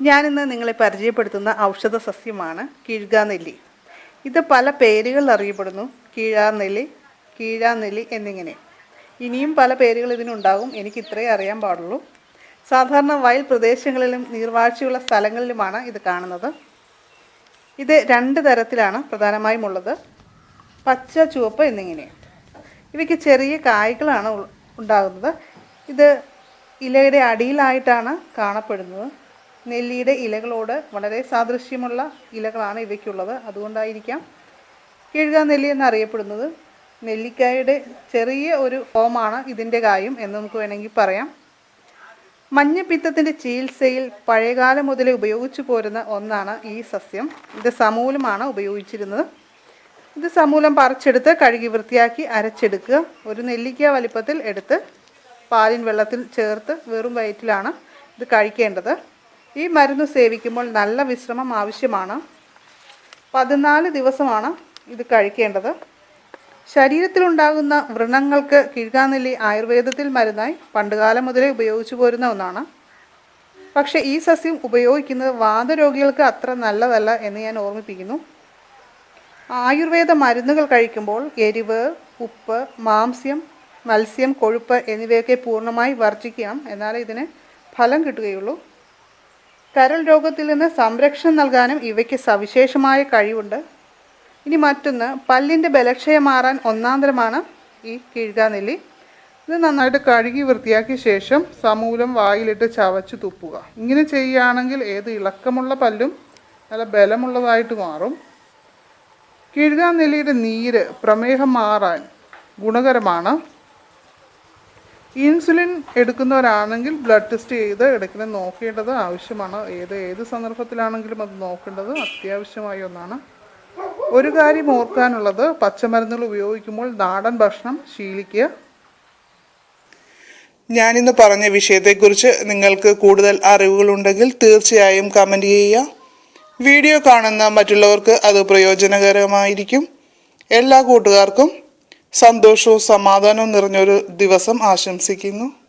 ഞാനിന്ന് നിങ്ങളെ പരിചയപ്പെടുത്തുന്ന ഔഷധ സസ്യമാണ് കീഴ്കാനെല്ലി. ഇത് പല പേരുകളിൽ അറിയപ്പെടുന്നു. കീഴാനെല്ലി കീഴാനെല്ലി എന്നിങ്ങനെ. ഇനിയും പല പേരുകൾ ഇതിനുണ്ടാകും. എനിക്ക് ഇത്രയേ അറിയാൻ പാടുള്ളൂ. സാധാരണ വയൽ പ്രദേശങ്ങളിലും നീർവാഴ്ചയുള്ള സ്ഥലങ്ങളിലുമാണ് ഇത് കാണുന്നത്. ഇത് രണ്ട് തരത്തിലാണ് പ്രധാനമായും ഉള്ളത്. പച്ച ചുവപ്പ് എന്നിങ്ങനെ. ഇവയ്ക്ക് ചെറിയ കായ്കളാണ് ഉണ്ടാകുന്നത്. ഇത് ഇലയുടെ അടിയിലായിട്ടാണ് കാണപ്പെടുന്നത്. നെല്ലിയുടെ ഇലകളോട് വളരെ സാദൃശ്യമുള്ള ഇലകളാണ് ഇവയ്ക്കുള്ളത്. അതുകൊണ്ടായിരിക്കാം കിഴുക നെല്ലി എന്നറിയപ്പെടുന്നത്. നെല്ലിക്കായുടെ ചെറിയ ഒരു ഫോമാണ് ഇതിന്റെ കായും എന്ന് നമുക്ക് വേണമെങ്കിൽ പറയാം. മഞ്ഞപ്പിത്തത്തിന്റെ ചികിത്സയിൽ പഴയകാലം മുതലേ ഉപയോഗിച്ചു പോരുന്ന ഒന്നാണ് ഈ സസ്യം. ഇത് സമൂലമാണ് ഉപയോഗിച്ചിരുന്നത്. ഇത് സമൂലം പറിച്ചെടുത്ത് കഴുകി വൃത്തിയാക്കി അരച്ചെടുക്കുക. ഒരു നെല്ലിക്ക വലിപ്പത്തിൽ എടുത്ത് പാലിൻ വെള്ളത്തിൽ ചേർത്ത് വെറും വയറ്റിലാണ് ഇത് കഴിക്കേണ്ടത്. ഈ മരുന്ന് സേവിക്കുമ്പോൾ നല്ല വിശ്രമം ആവശ്യമാണ്. പതിനാല് ദിവസമാണ് ഇത് കഴിക്കേണ്ടത്. ശരീരത്തിലുണ്ടാകുന്ന വ്രണങ്ങൾക്ക് കിഴുകാനെല്ലി ആയുർവേദത്തിൽ മരുന്നായി പണ്ടുകാലം മുതലേ ഉപയോഗിച്ചു പോരുന്ന ഒന്നാണ്. പക്ഷേ ഈ സസ്യം ഉപയോഗിക്കുന്നത് വാതരോഗികൾക്ക് അത്ര നല്ലതല്ല എന്ന് ഞാൻ ഓർമ്മിപ്പിക്കുന്നു. ആയുർവേദ മരുന്നുകൾ കഴിക്കുമ്പോൾ എരിവ് ഉപ്പ് മാംസ്യം മത്സ്യം കൊഴുപ്പ് എന്നിവയൊക്കെ പൂർണമായി വർജിക്കാം എന്നാലേ ഇതിന് ഫലം കിട്ടുകയുള്ളൂ. കരൾ രോഗത്തിൽ നിന്ന് സംരക്ഷണം നൽകാനും ഇവയ്ക്ക് സവിശേഷമായ കഴിവുണ്ട്. ഇനി മറ്റൊന്ന് പല്ലിന്റെ ബലക്ഷയം മാറാൻ ഒന്നാന്തരമാണ് ഈ കിഴുകാനെല്ലി ഇത് നന്നായിട്ട് കഴുകി വൃത്തിയാക്കിയ ശേഷം സമൂലം വായിലിട്ട് ചവച്ച് തുപ്പുക. ഇങ്ങനെ ചെയ്യുകയാണെങ്കിൽ ഏത് ഇളക്കമുള്ള പല്ലും നല്ല ബലമുള്ളതായിട്ട് മാറും. കിഴുകാനെല്ലിയുടെ നീര് പ്രമേഹം മാറാൻ ഗുണകരമാണ്. ഇൻസുലിൻ എടുക്കുന്നവരാണെങ്കിൽ ബ്ലഡ് ടെസ്റ്റ് ചെയ്ത് ഇടയ്ക്കിടെ നോക്കേണ്ടത് ആവശ്യമാണ്. ഏത് ഏത് സന്ദർഭത്തിലാണെങ്കിലും അത് നോക്കേണ്ടത് അത്യാവശ്യമായ ഒന്നാണ്. ഒരു കാര്യം ഓർക്കാനുള്ളത് പച്ചമരുന്നുകൾ ഉപയോഗിക്കുമ്പോൾ നാടൻ ഭക്ഷണം ശീലിക്കുക. ഞാനിന്ന് പറഞ്ഞ വിഷയത്തെക്കുറിച്ച് നിങ്ങൾക്ക് കൂടുതൽ അറിവുകളുണ്ടെങ്കിൽ തീർച്ചയായും കമന്റ് ചെയ്യുക. വീഡിയോ കാണുന്ന മറ്റുള്ളവർക്ക് അത് പ്രയോജനകരമായിരിക്കും. എല്ലാ കൂട്ടുകാർക്കും സന്തോഷവും സമാധാനവും നിറഞ്ഞൊരു ദിവസം ആശംസിക്കുന്നു.